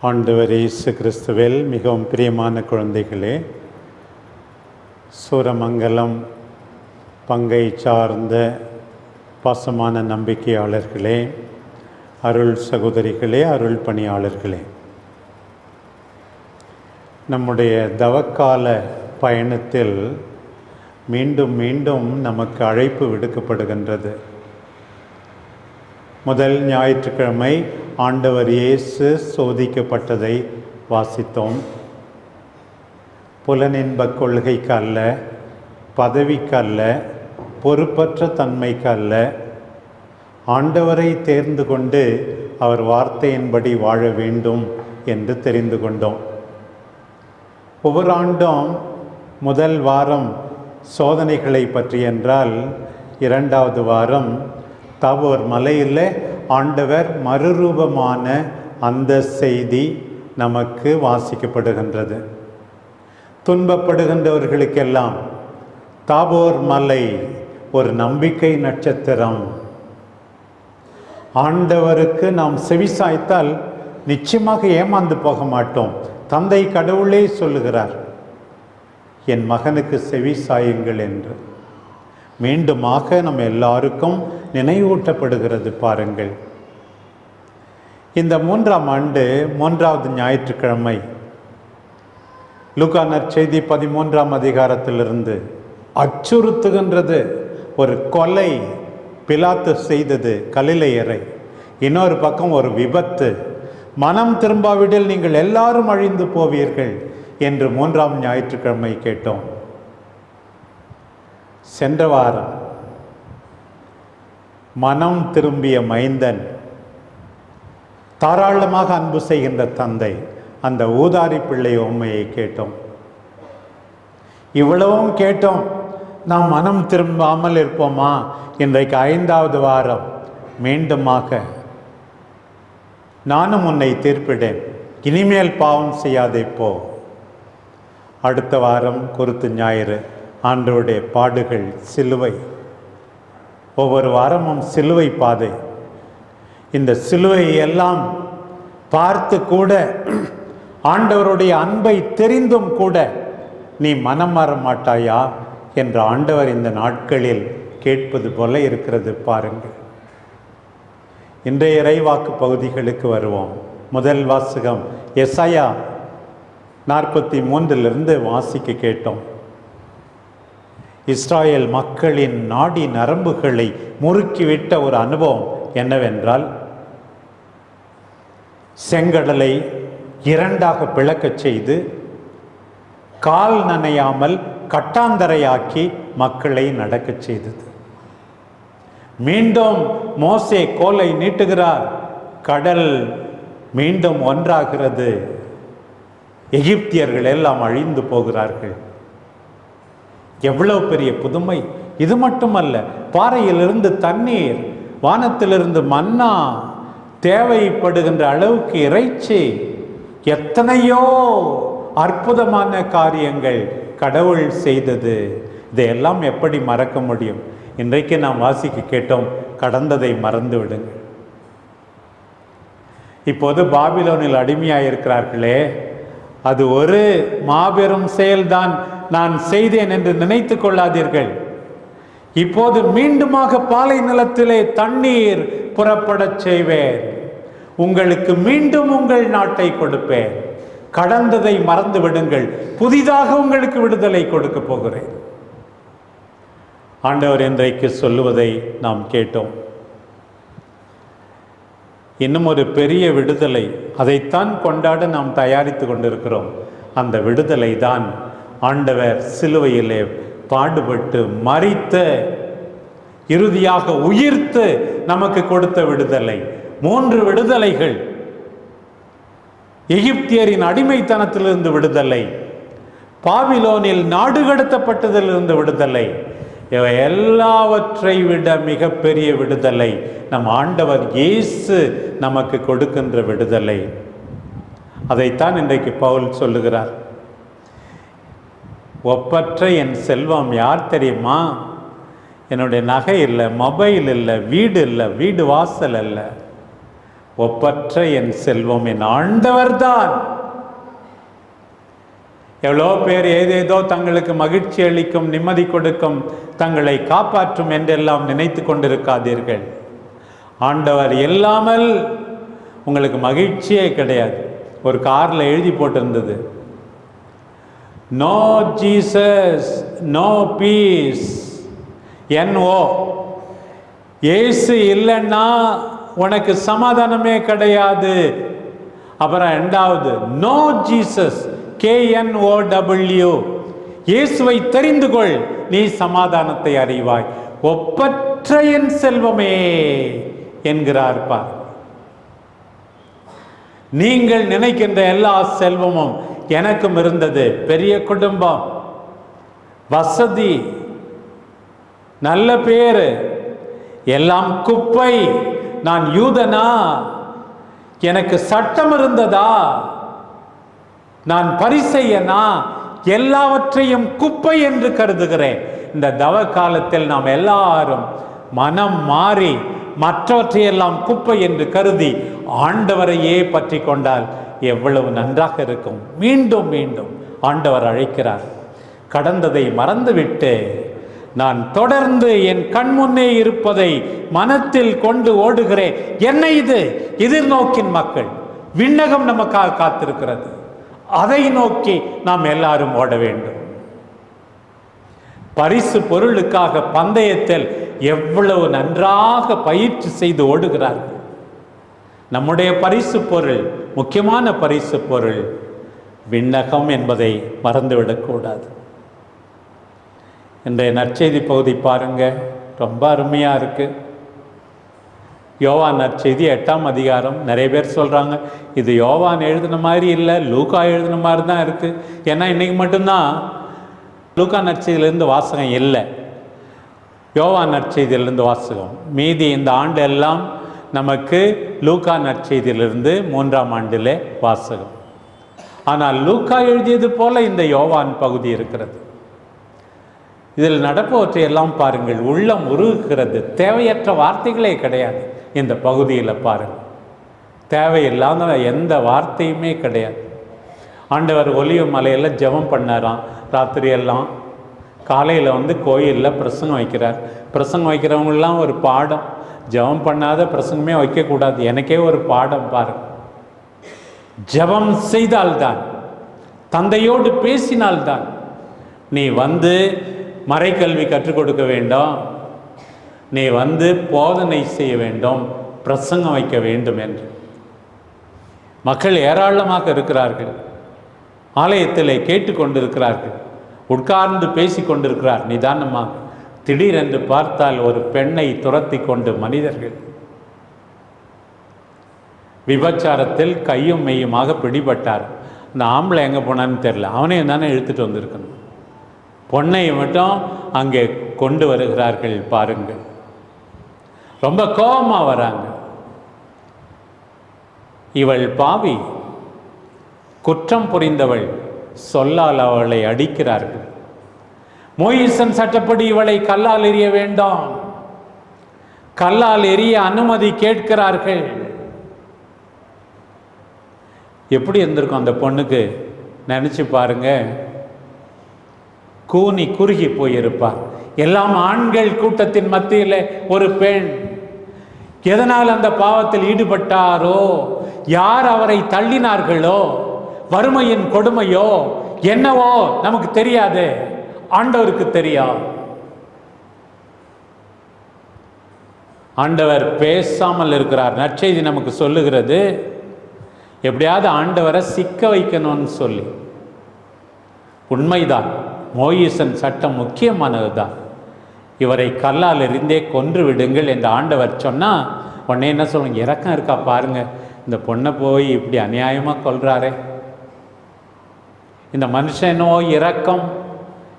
ஆண்டவர் இயேசு கிறிஸ்துவில் மிகவும் பிரியமான குழந்தைகளே சூரமங்கலம் பங்கை சார்ந்த பாசமான நம்பிக்கையாளர்களே அருள் சகோதரிகளே அருள் பணியாளர்களே. நம்முடைய தவக்கால பயணத்தில் மீண்டும் மீண்டும் நமக்கு அழைப்பு விடுக்கப்படுகின்றது. முதல் ஞாயிற்றுக்கிழமை ஆண்டவர் இயேசு சோதிக்கப்பட்டதை வாசித்தோம். புலனின்பக் கொள்கைக்கு அல்ல பதவிக்கு அல்ல பொறுப்பற்ற தன்மைக்கு அல்ல ஆண்டவரை தேர்ந்து கொண்டு அவர் வார்த்தையின்படி வாழ வேண்டும் என்று தெரிந்து கொண்டோம். ஒவ்வொரு ஆண்டும் முதல் வாரம் சோதனைகளை பற்றி என்றால் இரண்டாவது வாரம் தாவோர் மலையில் ஆண்டவர் மறுரூபமான அந்த செய்தி நமக்கு வாசிக்கப்படுகின்றது. துன்பப்படுகின்றவர்களுக்கெல்லாம் தாபோர் மலை ஒரு நம்பிக்கை நட்சத்திரம். ஆண்டவருக்கு நாம் செவிசாய்த்தால் நிச்சயமாக ஏமாந்து போக மாட்டோம். தந்தை கடவுளே சொல்லுகிறார் என் மகனுக்கு செவி சாயுங்கள் என்று. மீண்டுமாக நம்ம எல்லாருக்கும் நினைவூட்டப்படுகிறது பாருங்கள். இந்த மூன்றாம் ஆண்டு மூன்றாவது ஞாயிற்றுக்கிழமை லுகா நற்செய்தி பதிமூன்றாம் அதிகாரத்திலிருந்து அச்சுறுத்துகின்றது. ஒரு கொலை பிலாத்து செய்தது கலிலையரை. இன்னொரு பக்கம் ஒரு விபத்து. மனம் திரும்பாவிடில் நீங்கள் எல்லாரும் அழிந்து போவீர்கள் என்று மூன்றாம் ஞாயிற்றுக்கிழமை கேட்டோம். சென்ற வாரம் மனம் திரும்பிய மைந்தன் தாராளமாக அன்பு செய்கின்ற தந்தை அந்த ஊதாரி பிள்ளை உண்மையை கேட்டோம். இவ்வளவும் கேட்டோம். நாம் மனம் திரும்பாமல் இருப்போமா? இன்றைக்கு ஐந்தாவது வாரம். மீண்டுமாக நானும் உன்னை தீர்ப்பிடேன். இனிமேல் பாவம் செய்யாதே போ. அடுத்த வாரம் குருத்து ஞாயிறு. ஆண்டவருடைய பாடுகள் சிலுவை. ஒவ்வொரு வாரமும் சிலுவை பாதை. இந்த சிலுவையை எல்லாம் பார்த்து கூட ஆண்டவருடைய அன்பை தெரிந்தும் கூட நீ மனம் மாற மாட்டாயா என்று ஆண்டவர் இந்த நாட்களில் கேட்பது போல இருக்கிறது பாருங்கள். இன்றைய இறைவாக்கு பகுதிகளுக்கு வருவோம். முதல் வாசகம் எஸ்ஐயா நாற்பத்தி மூன்றிலிருந்து வாசிக்க கேட்டோம். இஸ்ராயல் மக்களின் நாடி நரம்புகளை முறுக்கிவிட்ட ஒரு அனுபவம் என்னவென்றால் செங்கடலை இரண்டாக பிளக்கச் செய்து கால் நனையாமல் கட்டாந்தரையாக்கி மக்களை நடக்கச் செய்தது. மீண்டும் மோசே கோலை நீட்டுகிறார். கடல் மீண்டும் ஒன்றாகிறது. எகிப்தியர்கள் எல்லாம் அழிந்து போகிறார்கள். எவ்வளவு பெரிய புதுமை. இது மட்டுமல்ல பாறையிலிருந்து தண்ணீர் வானத்திலிருந்து மன்னா தேவைப்படுகின்ற அளவுக்கு இறைச்சி எத்தனையோ அற்புதமான காரியங்கள் கடவுள் செய்தது. இதையெல்லாம் எப்படி மறக்க முடியும்? இன்றைக்கு நாம் வாசிக்க கேட்டோம் கடந்ததை மறந்து விடுங்கள். இப்போது பாபிலோனில் அடிமையாக இருக்கிறார்களே அது ஒரு மாபெரும் செயல்தான் நான் செய்தேன் என்று நினைத்து கொள்ளாதீர்கள். இப்போது மீண்டுமாக பாலை நிலத்திலே தண்ணீர் புறப்படச் செய்வேன். உங்களுக்கு மீண்டும் உங்கள் நாட்டை கொடுப்பேன். கடந்ததை மறந்து விடுங்கள். புதிதாக உங்களுக்கு விடுதலை கொடுக்க போகிறேன். ஆண்டவர் இன்றைக்கு சொல்லுவதை நாம் கேட்டோம். இன்னும் ஒரு பெரிய விடுதலை அதைத்தான் கொண்டாட நாம் தயாரித்து கொண்டிருக்கிறோம். அந்த விடுதலை தான் ஆண்டவர் சிலுவையிலே பாடுபட்டு மறித்த இறுதியாக உயிர்த்து நமக்கு கொடுத்த விடுதலை. மூன்று விடுதலைகள். எகிப்தியரின் அடிமைத்தனத்திலிருந்து விடுதலை. பாபிலோனில் நாடு கடத்தப்பட்டதிலிருந்து விடுதலை. எல்லாவற்றை விட மிகப்பெரிய விடுதலை நம் ஆண்டவர் இயேசு நமக்கு கொடுக்கின்ற விடுதலை. அதைத்தான் இன்றைக்கு பவுல் சொல்லுகிறார். ஒப்பற்ற என் செல்வம் யார் தெரியுமா? என்னுடைய நகை இல்லை மொபைல் இல்லை வீடு இல்லை வீடு வாசல் இல்லை ஒப்பற்ற என் செல்வம் என் ஆண்டவர்தான். எவ்வளோ பேர் ஏதேதோ தங்களுக்கு மகிழ்ச்சி அளிக்கும் நிம்மதி கொடுக்கும் தங்களை காப்பாற்றும் என்றெல்லாம் நினைத்து கொண்டிருக்காதீர்கள். ஆண்டவர் இல்லாமல் உங்களுக்கு மகிழ்ச்சியே கிடையாது. ஒரு காரில் எழுதி போட்டிருந்தது. No Jesus no peace N O. ஏசு இல்லைன்னா உனக்கு சமாதானமே கிடையாது. அப்புறம் ரெண்டாவது நோ ஜீசஸ் கேஎன்ஓ டபிள்யூ இயேசுவை தெரிந்து கொள் நீ சமாதானத்தை அறிவாய். ஒப்பற்ற என் செல்வமே என்கிறார் பார் நீங்கள் நினைக்கின்ற எல்லா செல்வமும் எனக்கும் இருந்தது. பெரிய குடும்பம் வசதி நல்ல பேர் எல்லாம் குப்பை. நான் யூதனா? எனக்கு சட்டம் இருந்ததா? நான் பரிசெய்யனா எல்லாவற்றையும் குப்பை என்று கருதுகிறேன். இந்த தவ காலத்தில் நாம் எல்லாரும் மனம் மாறி மற்றவற்றையெல்லாம் குப்பை என்று கருதி ஆண்டவரையே பற்றி கொண்டால் எவ்வளவு நன்றாக இருக்கும். மீண்டும் மீண்டும் ஆண்டவர் அழைக்கிறார். கடந்ததை மறந்துவிட்டு நான் தொடர்ந்து என் கண்முன்னே இருப்பதை மனத்தில் கொண்டு ஓடுகிறேன். என்ன இது? எதிர்நோக்கின் மக்கள். விண்ணகம் நமக்காக காத்திருக்கிறது. அதை நோக்கி நாம் எல்லாரும் ஓட வேண்டும். பரிசு பொருளுக்காக பந்தயத்தில் எவ்வளவு நன்றாக பயிற்சி செய்து ஓடுகிறார்கள். நம்முடைய பரிசு பொருள் முக்கியமான பரிசு பொருள் விண்ணகம் என்பதை மறந்துவிடக்கூடாது. இன்றைய நற்செய்தி பகுதி பாருங்க. ரொம்ப அருமையாக இருக்குது யோவான் நற்செய்தி எட்டாம் அதிகாரம் நிறைய பேர் சொல்கிறாங்க இது யோவான் எழுதின மாதிரி இல்லை லூக்கா எழுதின மாதிரி தான் இருக்குது ஏன்னா இன்றைக்கி மட்டும்தான் லூக்கா நற்செய்தியிலேருந்து வாசகம் இல்லை. யோவான் நற்செய்தியிலிருந்து வாசகம். மீதி இந்த ஆண்டு எல்லாம் நமக்கு லூக்கா நற்செய்தியிலிருந்து மூன்றாம் ஆண்டிலே வாசகம். ஆனால் லூக்கா எழுதியது போல இந்த யோவான் பகுதி இருக்கிறது. இதில் நடப்பவற்றையெல்லாம் பாருங்கள். உள்ளம் உருகுகிறது. தேவையற்ற வார்த்தைகளே கிடையாது. இந்த பகுதியில் பாருங்கள் தேவையில்லாத எந்த வார்த்தையுமே கிடையாது. ஆண்டவர் ஒலிய மலையில் ஜெபம் பண்ணாராம். ராத்திரியெல்லாம் காலையில் வந்து கோயிலில் பிரசங்கம் வைக்கிறார். பிரசங்கம் வைக்கிறவங்களாம் ஒரு பாடம். ஜெபம் பண்ணாத பிரசங்கமே வைக்கக்கூடாது. எனக்கே ஒரு பாடம் பாருங்கள் ஜெபம் செய்தால்தான் தந்தையோடு பேசினால்தான் நீ வந்து மறைக்கல்வி கற்றுக் கொடுக்க வேண்டும். நீ வந்து போதனை செய்ய வேண்டும் பிரசங்கம் வைக்க வேண்டும் என்று. மக்கள் ஏராளமாக இருக்கிறார்கள். ஆலயத்தில் கேட்டுக்கொண்டிருக்கிறார்கள் உட்கார்ந்து பேசி கொண்டிருக்கிறார். நிதானமாக. திடீரென்று பார்த்தால் ஒரு பெண்ணை துரத்தி கொண்டு மனிதர்கள். விபச்சாரத்தில் கையும் மெய்யுமாக பிடிபட்டார். இந்த ஆம்பளை எங்கே போனான்னு தெரில அவனையும் தானே இழுத்துட்டு வந்திருக்கணும். பொண்ணை மட்டும் அங்கே கொண்டு வருகிறார்கள் பாருங்கள். ரொம்ப கோபமாக வராங்க. இவள் பாவி குற்றம் புரிந்தவள் சொல்லால் அவளை அடிக்கிறார்கள். மோயிசன் சட்டப்படி இவளை கல்லால் எறிய வேண்டாம். கல்லால் எறிய அனுமதி கேட்கிறார்கள். எப்படி இருந்திருக்கும் அந்த பொண்ணுக்கு? நினச்சி பாருங்க. கூனி குறுகி போயிருப்பார் எல்லாம் ஆண்கள் கூட்டத்தின் மத்தியில் ஒரு பெண். எதனால் அந்த பாவத்தில் ஈடுபட்டாரோ? யார் அவரை தள்ளினார்களோ? வறுமையின் கொடுமையோ? என்னவோ? நமக்கு தெரியாது. ஆண்டவருக்கு தெரியும் ஆண்டவர் பேசாமல் இருக்கிறார். நற்செய்தி நமக்கு சொல்லுகிறது. எப்படியாவது ஆண்டவரை சிக்க வைக்கணும்னு சொல்லி. உண்மைதான். மோயிசன் சட்டம் முக்கியமானது தான் இவரை கல்லால் இருந்தே கொன்று விடுங்கள் என்று ஆண்டவர் சொன்னால் உடனே என்ன சொல்லுங்க இறக்கம் இருக்கா பாருங்க இந்த பொண்ணை போய் இப்படி அநியாயமாக கொள்கிறாரே இந்த மனுஷனோ இறக்கம்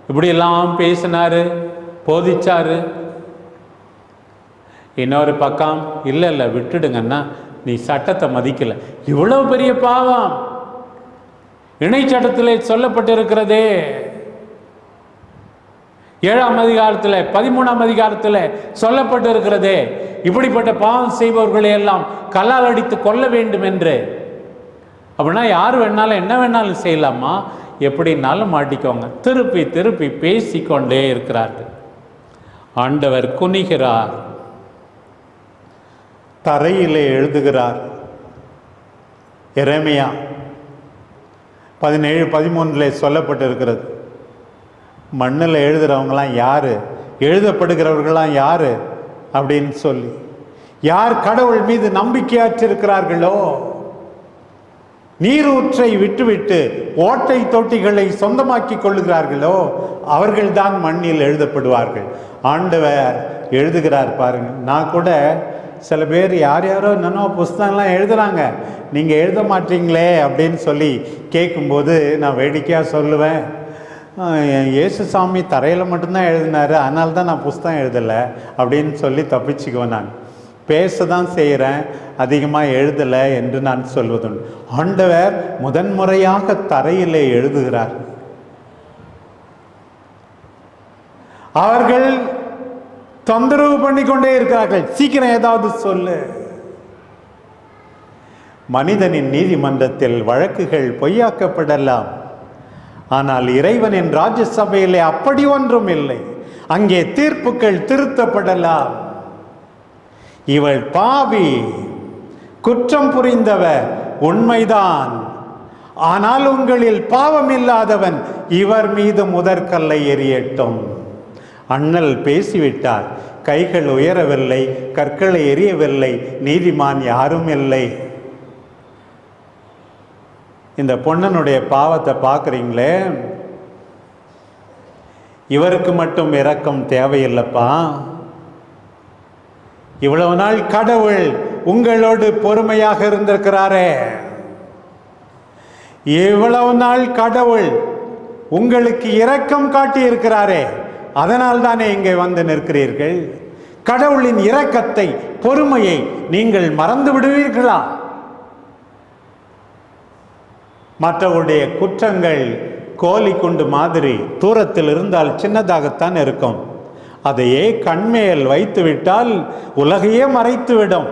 இப்படியெல்லாம் பேசினாரு போதிச்சாரு. இன்னொரு பக்கம் இல்லை இல்லை விட்டுடுங்கன்னா நீ சட்டத்தை மதிக்கல. இவ்வளவு பெரிய பாவம். இணை சட்டத்தில் சொல்லப்பட்டிருக்கிறதே. ஏழாம் அதிகாரத்தில் பதிமூணாம் அதிகாரத்தில் சொல்லப்பட்டு இருக்கிறதே இப்படிப்பட்ட பாவம் செய்பவர்களை எல்லாம் கல்லால் அடித்து கொல்ல வேண்டும் என்று. அப்படின்னா யார் வேணாலும் என்ன வேணாலும் செய்யலாமா? எப்படின்னாலும் மாட்டிக்கோங்க. திருப்பி திருப்பி பேசிக்கொண்டே இருக்கிறார்கள். ஆண்டவர் குனிகிறார். தரையிலே எழுதுகிறார். எரேமியா பதினேழு பதிமூன்றில் சொல்லப்பட்டிருக்கிறது. மண்ணில் எழுதுகிறவங்களாம் யார்? எழுதப்படுகிறவர்களாம் யார்? அப்படின்னு சொல்லி. யார் கடவுள் மீது நம்பிக்கையாற்றிருக்கிறார்களோ நீரூற்றை விட்டுவிட்டு ஓட்டை தொட்டிகளை சொந்தமாக்கி கொள்ளுகிறார்களோ அவர்கள்தான் மண்ணில் எழுதப்படுவார்கள். ஆண்டவர் எழுதுகிறார் பாருங்க. நான் கூட சில பேர் யார் யாரோ என்னென்னோ புஸ்தகம்லாம் எழுதுகிறாங்க நீங்கள் எழுத மாட்டீங்களே அப்படின்னு சொல்லி கேட்கும்போது நான் வேடிக்கையாக சொல்லுவேன். ஏசு இயேசுசாமி தரையில் மட்டும்தான் எழுதினார். அதனால தான் நான் புஸ்தகம் எழுதலை அப்படின்னு சொல்லி தப்பிச்சுக்குவேன் நான். பேச தான் செய்கிறேன் அதிகமாக எழுதலை என்று நான் சொல்வதுண்டு. ஆண்டவர் முதன்முறையாக தரையிலே எழுதுகிறார். அவர்கள் தொந்தரவு பண்ணிக்கொண்டே இருக்கிறார்கள். சீக்கிரம் ஏதாவது சொல்லு. மனிதனின் நீதிமன்றத்தில் வழக்குகள் பொய்யாக்கப்படலாம். ஆனால் இறைவனின் ராஜ்யசபையிலே அப்படி ஒன்றும் இல்லை. அங்கே தீர்ப்புகள் திருத்தப்படலாம். இவள் பாவி குற்றம் புரிந்தவர் உண்மைதான். ஆனால் உங்களில் பாவம் இல்லாதவன் இவர் மீது முதற்கல்லை எறியட்டும் அண்ணல் பேசிவிட்டார் கைகள் உயரவில்லை கற்களை எரியவில்லை நீதிமான் யாரும் இல்லை. இந்த பொண்ணனுடைய பாவத்தை பார்க்குறீங்களே? இவருக்கு மட்டும் இரக்கம் தேவையில்லைப்பா? இவ்வளவு நாள் கடவுள் உங்களோடு பொறுமையாக இருந்திருக்கிறாரே. இவ்வளவு நாள் கடவுள் உங்களுக்கு இரக்கம் காட்டி இருக்கிறாரே அதனால் தானே இங்கே வந்து நிற்கிறீர்கள்? கடவுளின் இரக்கத்தை பொறுமையை நீங்கள் மறந்து விடுவீர்களா? மற்றவருடைய குற்றங்கள் கோழி குண்டு மாதிரி தூரத்தில் இருந்தால் சின்னதாகத்தான் இருக்கும். அதையே கண்மேல் வைத்து விட்டால் உலகையே மறைத்துவிடும்.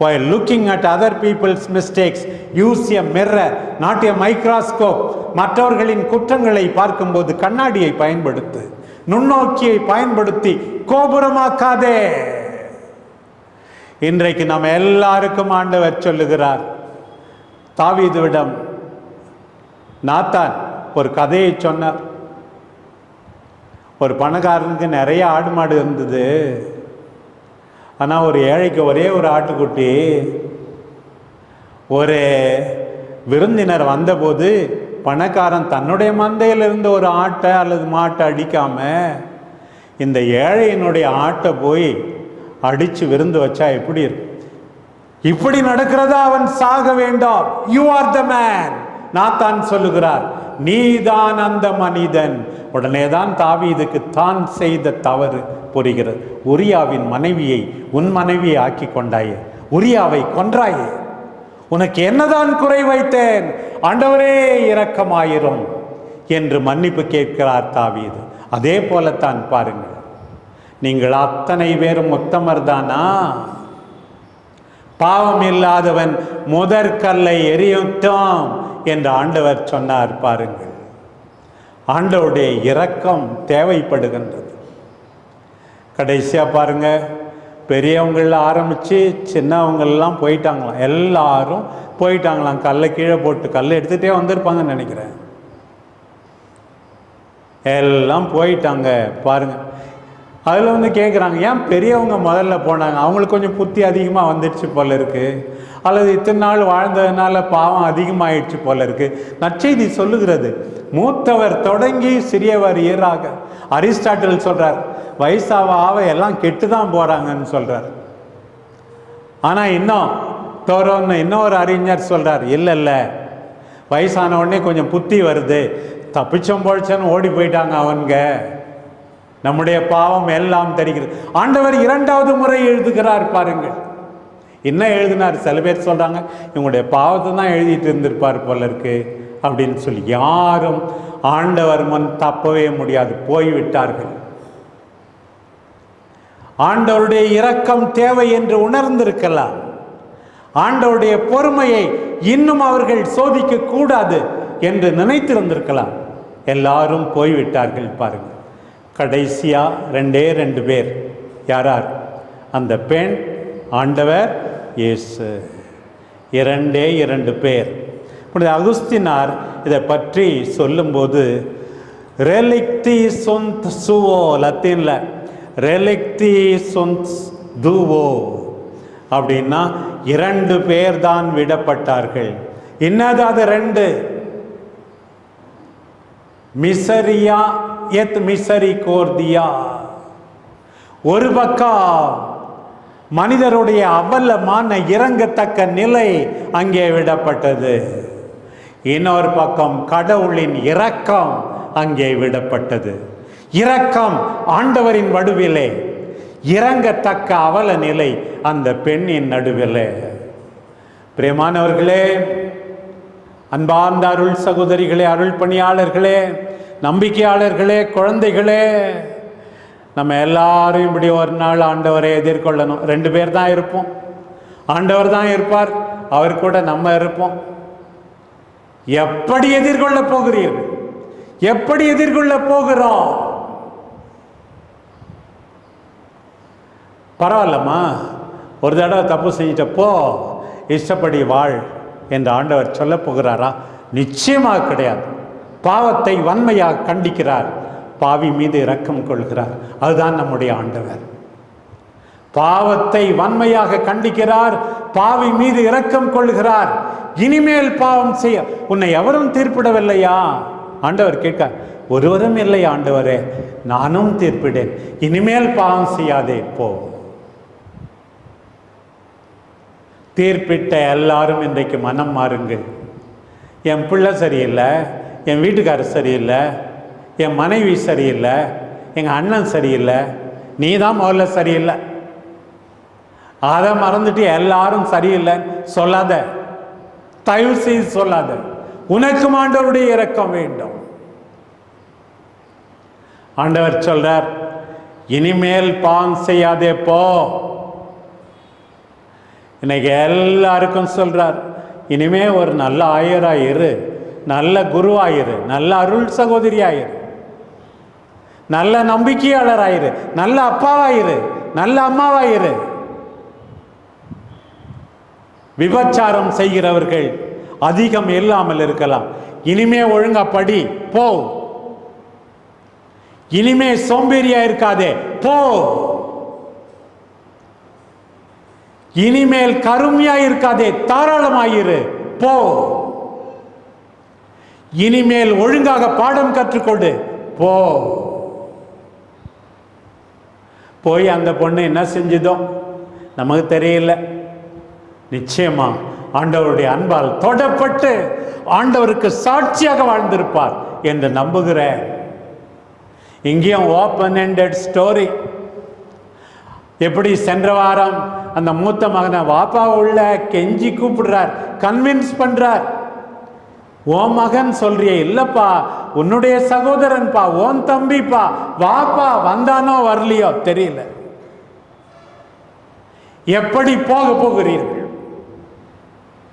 While looking at other people's mistakes use a mirror not a microscope. மற்றவர்களின் குற்றங்களை பார்க்கும்போது கண்ணாடியை பயன்படுத்து. நுண்ணோக்கியை பயன்படுத்தி கோபுரமாக்காதே. இன்றைக்கு நம்ம எல்லாருக்கும் ஆண்டவர் சொல்லுகிறார். தாவீதுவிடம் நாத்தான் ஒரு கதையை சொன்னார். ஒரு பணக்காரனுக்கு நிறைய ஆடு மாடு இருந்தது. ஆனால் ஒரு ஏழைக்கு ஒரே ஒரு ஆட்டுக்குட்டி. ஒரு விருந்தினர் வந்தபோது பணக்காரன் தன்னுடைய மந்தையில் இருந்த ஒரு ஆட்டை அல்லது மாட்டை அடிக்காம இந்த ஏழையினுடைய ஆட்டை போய் அடித்து விருந்து வச்சா எப்படி இருக்கும்? இப்படி நடக்கிறதா அவன் சாக வேண்டாம். யூ ஆர் த மேன் நாத்தான் சொல்லுகிறார். நீதான் அந்த மனிதன். உடனே தான் தாவீதுக்கு தான் செய்த தவறு புரிகிறது. உரியாவின் மனைவியை உன் மனைவியை ஆக்கி கொண்டாயே. உரியாவை கொன்றாயே. உனக்கு என்னதான் குறை வைத்தேன்? ஆண்டவரே இரக்கமாயிரும் என்று மன்னிப்பு கேட்கிறார் தாவீது. அதே போலத்தான் பாருங்கள். நீங்கள் அத்தனை பேரும் உத்தமர் தானா பாவம் இல்லாதவன் முதற்கல்லை எரியட்டும் என்று ஆண்டவர் சொன்னார் பாருங்கள். ஆண்டவருடைய இரக்கம் தேவைப்படுகின்றது. கடைசியாக பாருங்க பெரியவங்கள ஆரம்பித்து சின்னவங்கள்லாம் போயிட்டாங்களாம். எல்லாரும் போயிட்டாங்களாம். கல்லை கீழே போட்டு கல்லை எடுத்துகிட்டே வந்திருப்பாங்கன்னு நினைக்கிறேன். எல்லாம் போயிட்டாங்க. பாருங்கள் அதில் வந்து கேட்குறாங்க ஏன் பெரியவங்க முதல்ல போனாங்க? அவங்களுக்கு கொஞ்சம் புத்தி அதிகமாக வந்துடுச்சு போல இருக்குது அல்லது இத்தனை நாள் வாழ்ந்ததுனால பாவம் அதிகமாகிடுச்சு போல இருக்குது நற்செய்தி சொல்லுகிறது. மூத்தவர் தொடங்கி சிறியவர் ஈராக. அரிஸ்டாட்டில் சொல்கிறார் வயசாவ ஆவ எல்லாம் கெட்டு தான் போகிறாங்கன்னு சொல்கிறார் ஆனால் இன்னும் தோறோன்னு இன்னொரு அறிஞர் சொல்கிறார் இல்லை இல்லை. வயசான உடனே கொஞ்சம் புத்தி வருது. தப்பிச்சோம் பொழைச்சோன்னு ஓடி போயிட்டாங்க அவனுங்க. நம்முடைய பாவம் எல்லாம் தெரிகிறது. ஆண்டவர் இரண்டாவது முறை எழுதுகிறார் பாருங்கள். என்ன எழுதினார்? சில பேர் சொல்கிறாங்க இவங்களுடைய பாவத்தை தான் எழுதிட்டு இருந்திருப்பார் போல இருக்கு. அப்படின்னு சொல்லி யாரும் ஆண்டவர் முன் தப்பவே முடியாது. போய்விட்டார்கள். ஆண்டவருடைய இரக்கம் தேவை என்று உணர்ந்திருக்கலாம். ஆண்டவருடைய பொறுமையை இன்னும் அவர்கள் சோதிக்க கூடாது என்று நினைத்திருந்திருக்கலாம். எல்லாரும் போய்விட்டார்கள் பாருங்க கடைசியாக ரெண்டே ரெண்டு பேர். யாரார்? அந்த பெண் ஆண்டவர் இயேசு. இரண்டே இரண்டு பேர். புனித அகுஸ்தினார் இதை பற்றி சொல்லும்போது ரெலிக்தி சொந்த் சுவோ லத்தீனில் ரெலிக்தி சொந்த் துவோ அப்படின்னா இரண்டு பேர் தான் விடப்பட்டார்கள். என்னது அது ரெண்டு? மிசரியா எத் மிசரி கோர்தியா. ஒரு பக்கம் மனிதருடைய அவலமான இறங்கத்தக்க நிலை அங்கே விடப்பட்டது. இன்னொரு பக்கம் கடவுளின் இரக்கம் அங்கே விடப்பட்டது. இரக்கம் ஆண்டவரின் வடுவிலே இறங்கத்தக்க அவல நிலை அந்த பெண்ணின் நடுவிலே. பிரியமானவர்களே அன்பார்ந்த அருள் சகோதரிகளே அருள் பணியாளர்களே நம்பிக்கையாளர்களே குழந்தைகளே நம்ம எல்லாரும் இப்படி ஒரு நாள் ஆண்டவரை எதிர்கொள்ளணும். ரெண்டு பேர் தான் இருப்போம். ஆண்டவர் தான் இருப்பார். அவர் கூட நம்ம இருப்போம். எப்படி எதிர்கொள்ள போகிறீர்கள் எப்படி எதிர்கொள்ள போகிறோம்? பரவாயில்லம்மா. ஒரு தடவை தப்பு செஞ்சிட்டப்போ இஷ்டப்படி வாழ் என்று ஆண்டவர் சொல்ல போகிறாரா? நிச்சயமாக கிடையாது. பாவத்தை வன்மையாக கண்டிக்கிறார். பாவி மீது இரக்கம் கொள்கிறார். அதுதான் நம்முடைய ஆண்டவர். பாவத்தை வன்மையாக கண்டிக்கிறார். பாவி மீது இரக்கம் கொள்கிறார். இனிமேல் பாவம் செய்ய உன்னை எவரும் தீர்ப்பிடவில்லையா? ஆண்டவர் கேட்க ஒருவரும் இல்லை ஆண்டவரே நானும் தீர்ப்பிடேன். இனிமேல் பாவம் செய்யாதே போ. தீர்ப்பிட்ட எல்லாரும் இன்றைக்கு மனம் மாறுங்கள். என் பிள்ளை சரியில்லை. என் வீட்டுக்காரர் சரியில்லை என் மனைவி சரியில்லை எங்கள் அண்ணன் சரியில்லை நீ தான் முதல்ல சரியில்லை. அதை மறந்துட்டு எல்லாரும் சரியில்லைன்னு சொல்லாத. தயவு செய்து சொல்லாத. உனக்கு ஆண்டவருடைய இறக்கம் வேண்டும். ஆண்டவர் சொல்றார் இனிமேல் பாவம் செய்யாதே போ. இன்னைக்கு எல்லாருக்கும் சொல்றார் இனிமே ஒரு நல்ல ஆயராயிரு நல்ல குருவாயிரு நல்ல அருள் சகோதரியாயிரு. நல்ல நம்பிக்கையாளராயிரு நல்ல அப்பாவாயிரு நல்ல அம்மாவாயிரு. விபச்சாரம் செய்கிறவர்கள் அதிகம் இல்லாமல் இருக்கலாம். இனிமே ஒழுங்கா படி போ. இனிமே சோம்பேறியா இருக்காதே போ. இனிமேல் கருமையா இருக்காதே தாராளமாயிரு போ. இனிமேல் ஒழுங்காக பாடம் கற்றுக்கொண்டு போ. போய் அந்த பொண்ணு என்ன செஞ்சதோ? நமக்கு தெரியல. நிச்சயமா ஆண்டவருடைய அன்பால் தொடப்பட்டு ஆண்டவருக்கு சாட்சியாக வாழ்ந்திருப்பார் என்று நம்புகிறேன். இங்கேயும் ஓப்பன் எண்டட் ஸ்டோரி எப்படி சென்ற வாரம் அந்த மூத்த மகனை வாப்பா உள்ள கெஞ்சி கூப்பிடுறார் கன்வின்ஸ் பண்றார். ஓ மகன் சொல்றியே இல்லப்பா உன்னுடைய சகோதரன்பா ஓன் தம்பிப்பா வாப்பா வந்தானோ வரலையோ தெரியல. எப்படி போக போகிறீர்கள்?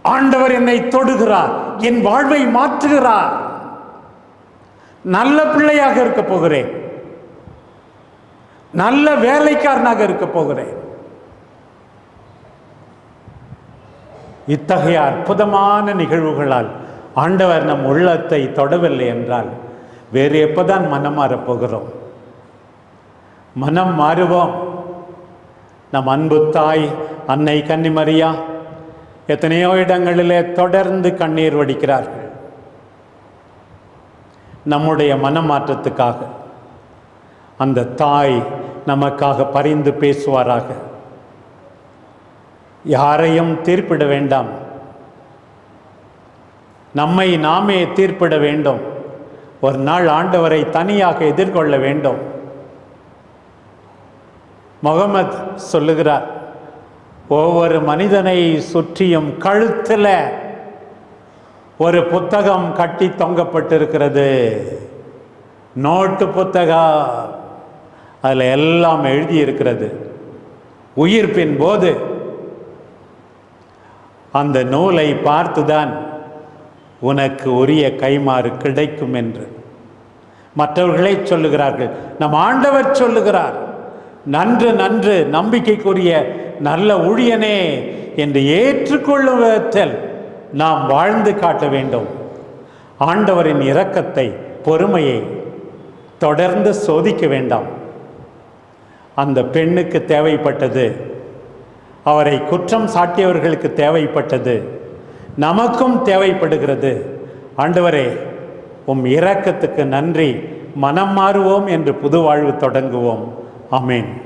ஆண்டவர் என்னை தொடுகிறார் என் வாழ்வை மாற்றுகிறார். நல்ல பிள்ளையாக இருக்க போகிறேன். நல்ல வேலைக்காரனாக இருக்க போகிறேன். இத்தகைய அற்புதமான நிகழ்வுகளால் ஆண்டவர் நம் உள்ளத்தை தொடவில்லை என்றால் வேறு எப்போதான் மனம் மாறப் போகிறோம் மனம் மாறுவோம். நம் அன்பு தாய் அன்னை கன்னிமரியா எத்தனையோ இடங்களிலே தொடர்ந்து கண்ணீர் வடிக்கிறார்கள். நம்முடைய மனமாற்றத்துக்காக அந்த தாய் நமக்காக பரிந்து பேசுவாராக. யாரையும் தீர்ப்பிட வேண்டாம். நம்மை நாமே தீர்ப்பிட வேண்டும். ஒரு நாள் ஆண்டவரை தனியாக எதிர்கொள்ள வேண்டும். முகமது சொல்லுகிறார் ஒவ்வொரு மனிதனை சுற்றியும் கழுத்தில் ஒரு புத்தகம் கட்டி தொங்கப்பட்டிருக்கிறது. நோட்டு புத்தகம். அதில் எல்லாம் எழுதியிருக்கிறது. உயிர்ப்பின் போது அந்த நூலை பார்த்துதான் உனக்கு உரிய கைமாறு கிடைக்கும் என்று. மற்றவர்களே சொல்லுகிறார்கள் நம் ஆண்டவர் சொல்லுகிறார் நன்று நன்று நம்பிக்கைக்குரிய நல்ல ஊழியனே என்று ஏற்றுக்கொள்ளும் விதத்தில் நாம் வாழ்ந்து காட்ட வேண்டும். ஆண்டவரின் இரக்கத்தை பொறுமையை தொடர்ந்து சோதிக்க வேண்டாம். அந்த பெண்ணுக்கு தேவைப்பட்டது அவரை குற்றம் சாட்டியவர்களுக்கு தேவைப்பட்டது நமக்கும் தேவைப்படுகிறது. ஆண்டவரே உம் இரக்கத்துக்கு நன்றி. மனம் மாறுவோம் என்று புது வாழ்வு தொடங்குவோம். அமேன்